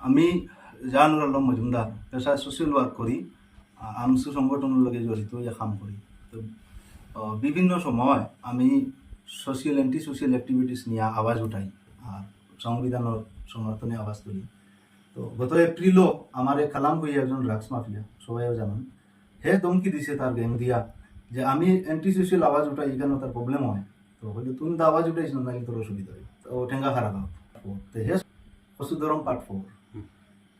আমি জাহানুর আলম মজুমদার পেশায় social work করি আমসু সংগঠনের লগে জড়িত ইয়া কাম করি তো বিভিন্ন সময় আমি সোশ্যাল অ্যান্টি সোশ্যাল অ্যাক্টিভিটিস নিয়ে আওয়াজ উঠাই আর সংবিধানের সমর্থনে আওয়াজ তুলি। তো, গত এপ্রিলও আমার কালাম কই একজন ড্রাগস মাফিয়া, সবাইও জানেন হে ধমকি দিছে তার গেম দিয়া যে আমি অ্যান্টি সোশ্যাল আওয়াজ উঠাই এখানে তার প্রবলেম হয়। তো হয়তো তুমি তো আওয়াজ উঠাইছ না নাকি তোর অসুবিধা হয়। তো ঠেঙ্গা খারাপ হয়। তো, হে পশুধরম পাঠ ফোর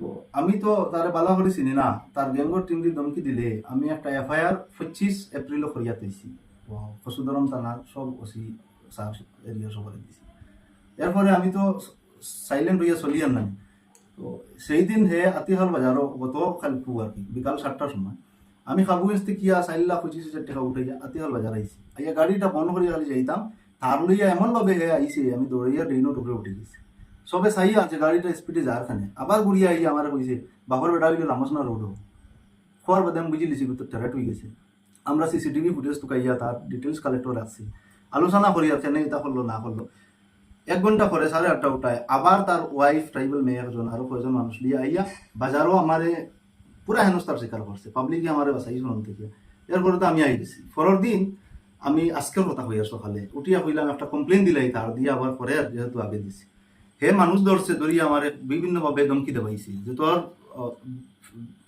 তো আমি তো তার বালা করে চিনি না। তার গ্যাঙ্গর টিমটি ধমকি দিলে। আমি একটা এফআইআর পঁচিশ এপ্রিলও করিয়া পেয়েছি পশুধরম থানার সব ওসি সাব এরিয়া সবাই দিছি। এরপরে আমি তো সাইলেন্ট হইয়া চলি আর নাই। তো সেই দিন হে আতিহাল বাজারও গত কালকু আর কি বিকাল সাতটার সময়। আমি খাবু এসতে কিয়া লাখ পঁচিশ হাজার টাকা উঠাইয়া আতিহাল বাজার আইছি আইয়া গাড়িটা বন্ধ করিয়া খালি যাইতাম তার লইয়া এমনভাবে হে আইছে আমি দৌড়াইয়া ড্রেনের উপরে উঠে গেছি। সবে চাই আছে, গাড়িটা স্পিডে যার খানে আবার ঘুরিয়া আই আমার কইছে বাপর বেটা হইলে লামসনা রোড খোয়ার বাদে আমি বুঝি লিছি তো টেরাট হয়ে গেছে। আমরা সিসিটিভি ফুটেজ টুকাইয়া তার ডিটেলস কালেক্টর রাখছি আলোচনা করি আর কেন এটা করল না করল এক ঘণ্টা পরে সাড়ে আটটা উঠায় আবার তার ওয়াইফ ট্রাইবাল মেয়ে একজন আরও কয়েকজন মানুষ লিয়ে আইয়া বাজারও আমারে পুরা হেনস্তার স্বীকার করছে পাবলিকে আমারে বাসাই শুনুন থেকে এরপরে তো আমি আই গেছি। পরের দিন আমি আজকের কথা হইয়া সকালে উঠিয়া হইলাম একটা কমপ্লেন দিলাই তার দিয়ে আবার পরে যেহেতু আগে দিছি হে মানুষ ধরছে ধরিয়া আমার বিভিন্নভাবে ধমকি দেবাইছি যে তোর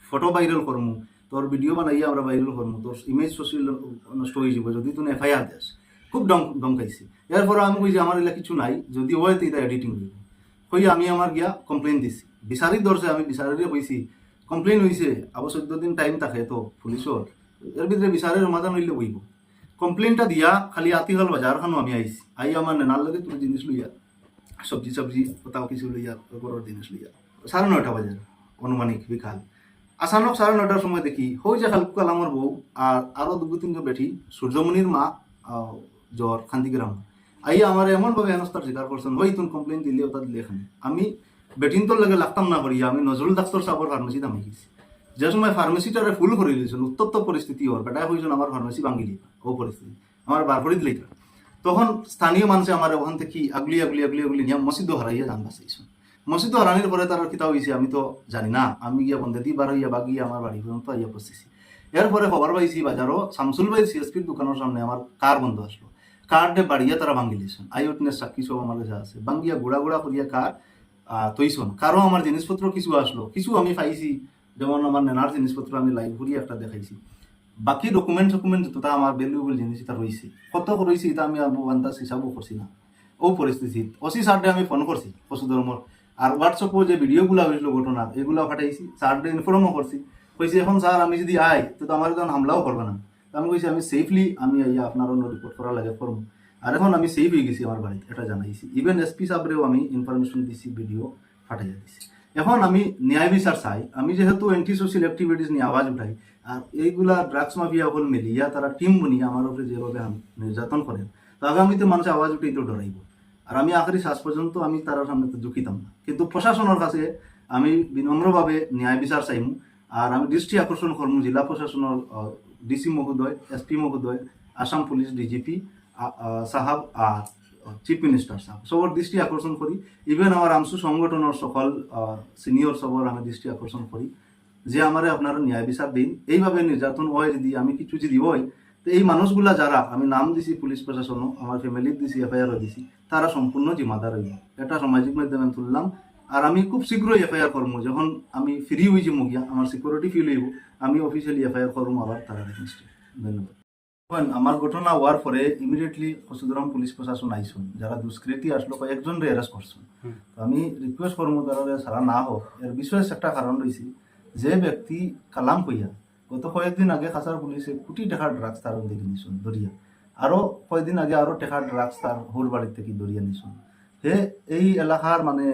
ফটো ভাইরাল করমু, তোর ভিডিও বানাইয়া আমরা ভাইরাল করমু, তোর ইমেজ সোশ্যাল নষ্ট হয়ে যাব যদি তুই এফআইআর দেস। খুব ডম ধমকাইছি। এরপরে আমি কই যে আমার এলা কিছু নাই, যদি হয় তো এডিটিং হইব। হই আমি আমার গিয়া কমপ্লেন দিছি। বিচারি ধরছে, আমি বিচারিরে কইছি কমপ্লেন হয়েছে আবার চোদ্দ দিন টাইম থাকে তো পুলিশর এর ভিতরে বিচারের সমাধান হইলে বইব কমপ্লেনটা দিয়া খালি আতি হল বাজারখানো আমি আইছি। আই আমার নেনার লগে তুমি জিনিস লইয়া সবজি সবজি কোথাও কিছু লইয়া ঘরের জিনিস লইয়া সাড়ে নয়টা বাজে, অনুমানিক বিকাল। আসানক সাড়ে নয়টার সময় দেখি হই যে খালকু কালামর বউ আর আরও দুগু তিনজন বেঠি সূর্যমণির মা জ্বর খান্তিগ্রাম আই আমার এমন ভাবে হেনস্তার স্বীকার করছেন হই তুমি কমপ্লেন দিলে ওটা দিলে এখানে আমি বেটিন তোর লাগে লাগতাম না করিয়া আমি নজরুল ডাক্তার সাহেবের ফার্মেসিতে আমি গেছি। যে সময় ফার্মেসিটারে ফুল করে দিয়েছেন উত্তপ্ত পরিস্থিতি ওর বেটায় হয়েছেন আমার ফার্মেসি ভাঙি দিবা ও পরিস্থিতি আমার বার করে দিলেই তখন স্থানীয় মানুষে আমার ওখান থেকে আগলি আগলি আগলি আগলি নিয়ে মসজিদ হারাইয়া যান বাঁচাইছেন মসজিদ হারানির পরে তার কিতা হয়েছে আমি তো জানি না। আমি গিয়া বন্ধে দি বার হইয়া বাগিয়ে আমার বাড়ি পর্যন্ত আইয়া পৌঁছেছি এরপরে খবর পাইছি বাজারও শামসুল ভাই সিএসপির দোকানের সামনে আমার কার বন্ধ আসলো। কারটে বাড়িয়া তারা ভাঙি দিয়েছেন। আই উইটনেস সাক্ষী সব আমার কাছে আছে। ভাঙ্গিয়া গুড়া গুড়া করিয়া কার তৈছন। কারও আমার জিনিসপত্র কিছু আসলো। কিছু আমি পাইছি। যেমন আমার নেনার জিনিসপত্র আমি লাইভ ঘুরিয়ে একটা দেখাইছি। বাকি ডকুমেন্ট ডকুমেন্ট যতটা আমার ভ্যালুয়েবল জিনিস এটা রয়েছে কত রয়েছে এটা আমি আন্দাজ হিসাবও করছি না। ও পরিস্থিতি। ওসি সারডে আমি ফোন করছি, পশু ধর্মর। আর হোয়াটসঅ্যাপও যে ভিডিওগুলো হয়েছিল ঘটনা, এগুলো পাঠাইছি। সারডে ইনফর্মও করছি। কইছি, এখন স্যার, আমি যদি আই তো আমার তখন হামলাও করবে না। আমি কইছি, আমি সেফলি আমি আইয়া আপনার অন্য রিপোর্ট করা লাগে করব। আর এখন আমি সেফ হয়ে গেছি আমার বাড়িতে, এটা জানাইছি। ইভেন এসপি সাহেবরেও আমি ইনফরমেশন দিছি ভিডিও পাঠাইয়া দিছি। এখন আমি ন্যায় বিচার চাই। আমি যেহেতু অ্যান্টি সোশ্যাল অ্যাক্টিভিটিস নিয়ে আওয়াজ উঠাই আর এইগুলা ড্রাগস মাফিয়া হল মিলিয়া, তারা টিম বনিয়ে আমার উপরে যেভাবে নির্যাতন করেন তো আগামীতে মানুষ আওয়াজ উঠে তো ডরাইব। আর আমি আখেরি শ্বাস পর্যন্ত আমি তার সামনে তো ঝুঁকিতাম না। কিন্তু প্রশাসনের কাছে আমি বিনম্রভাবে ন্যায় বিচার চাইম, আর আমি দৃষ্টি আকর্ষণ করমু জেলা প্রশাসনের ডিসি মহোদয় এসপি মহোদয়, আসাম পুলিশ ডিজিপি সাহাব আর চিফ মিনিস্টার সাহেব। সবার দৃষ্টি আকর্ষণ করি। ইভেন আমার আমসু সংগঠনের সকল সিনিয়র সবর আমি দৃষ্টি আকর্ষণ করি। যে আমারে আপনারা ন্যায় বিচার দিন। এইভাবে নির্যাতন হয় যদি আমি কিছু যদি হয় তো এই মানুষগুলা যারা আমি নাম দিছি পুলিশ প্রশাসনও আমার ফ্যামিলির দিছি এফআইআরও দিছি তারা সম্পূর্ণ জিম্মাদার হইব এটা সামাজিক মাধ্যমে তুললাম। আর আমি খুব শীঘ্রই এফআইআর করব। যখন আমি ফ্রি হয়ে যাব গিয়া আমার সিকিউরিটি ফিল হইব আমি অফিসিয়ালি এফআইআর করব আবার তারা ধন্যবাদ। আমার ঘটনা হওয়ার পরে ইমিডিয়েটলি কসুদরাম পুলিশ প্রশাসন আইসুন। যারা দুষ্কৃতী আসলো কয়েকজন রে অ্যারেস্ট করছেন। তো আমি রিকোয়েস্ট করব তারা সারা না হোক। এর বিশেষ একটা কারণ রয়েছে যে ব্যক্তি কালাম কইয়া, গত কয়েকদিন আগে খাসার পুলিশে কোটি টাকার ড্রাগস তার দিকে নিছুন দরিয়া। আরও কয়েকদিন আগে আরও টাকার ড্রাগস তার হোর বাড়ির থেকে দরিয়া নিছুন হে, এই এলাকার মানে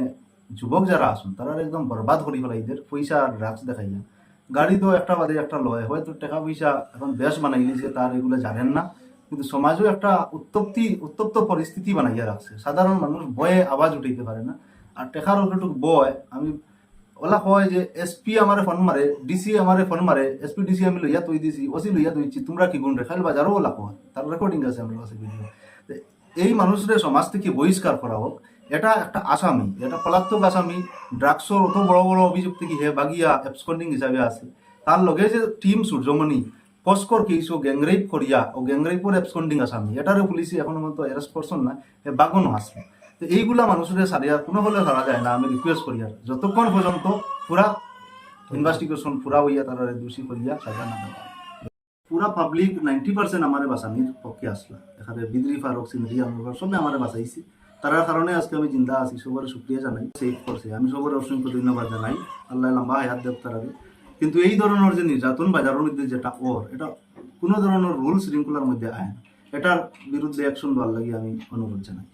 যুবক যারা আসুন তারা একদম বরবাদ করি ফেলাইদের পয়সা আর ড্রাগস দেখাইয়া। গাড়ি তো একটা বাদে একটা লয়, হয়তো টাকা পয়সা এখন বেশ বানাই নিয়েছে তার এগুলো জানেন না। কিন্তু সমাজও একটা উত্তপ্তি, উত্তপ্ত পরিস্থিতি বানাইয়া রাখছে। সাধারণ মানুষ ভয়ে আওয়াজ উঠাইতে পারে না। আর টেকার উপরটুক বয়, আমি ওলা কয় যে এসপি আমারে ফোন মারে ডিসি আমারে ফোন মারে এসপি ডিসি আমি লইয়া তুই দিছি, ওসি লইয়া তুইছি, তোমরা কি গুণ রেখাল বাজারও ওলা কয়, তার রেকর্ডিং আছে আমার কাছে এই মানুষরে সমাজ থেকে বহিষ্কার করা হোক, এটা একটা আসামি, এটা পলাতক আসামি, ড্রাগসর অত বড় বড় অভিযোগ থেকে হে বাগিয়া অ্যাবসকন্ডিং হিসাবে আছে। তার লগে যে টিম সূর্যমণি, কসকর কেস ও গ্যাংরেপ করিয়া, ও গ্যাংরেপর অ্যাবসকন্ডিং আসামি, এটারে পুলিশে এখনও মতো অ্যারেস্ট করছেন না বাগনও আছে। তো এইগুলা মানুষের সারিয়া কোনো হলে ধরা যায় না, আমি রিকোয়েস্ট করি আর। যতক্ষণ পর্যন্ত পুরা ইনভেস্টিগেশন পুরা হইয়া তারা দোষী করিয়া সাজা না দেওয়া। পুরা পাবলিক নাইনটি পার্সেন্ট আমার বাঁচানির পক্ষে আসলা। এখানে বিদ্রি ফারুক, সিনরি আমার সবে আমার বাঁচাইছি। তার কারণে আজকে আমি জিন্দা আছি সবার সুক্রিয়া জানাই। সেভ করছে। আমি সবার অসংখ্য ধন্যবাদ জানাই। আল্লাহ লম্বা হায়াত দেব তারারে কিন্তু এই ধরনের যে নির্যাতন, বাজারের মধ্যে যেটা ওর, এটা কোনো ধরনের রুল শৃঙ্খলার মধ্যে আয় না। এটার বিরুদ্ধে অ্যাকশন দেওয়ার লাগে আমি অনুরোধ জানাই।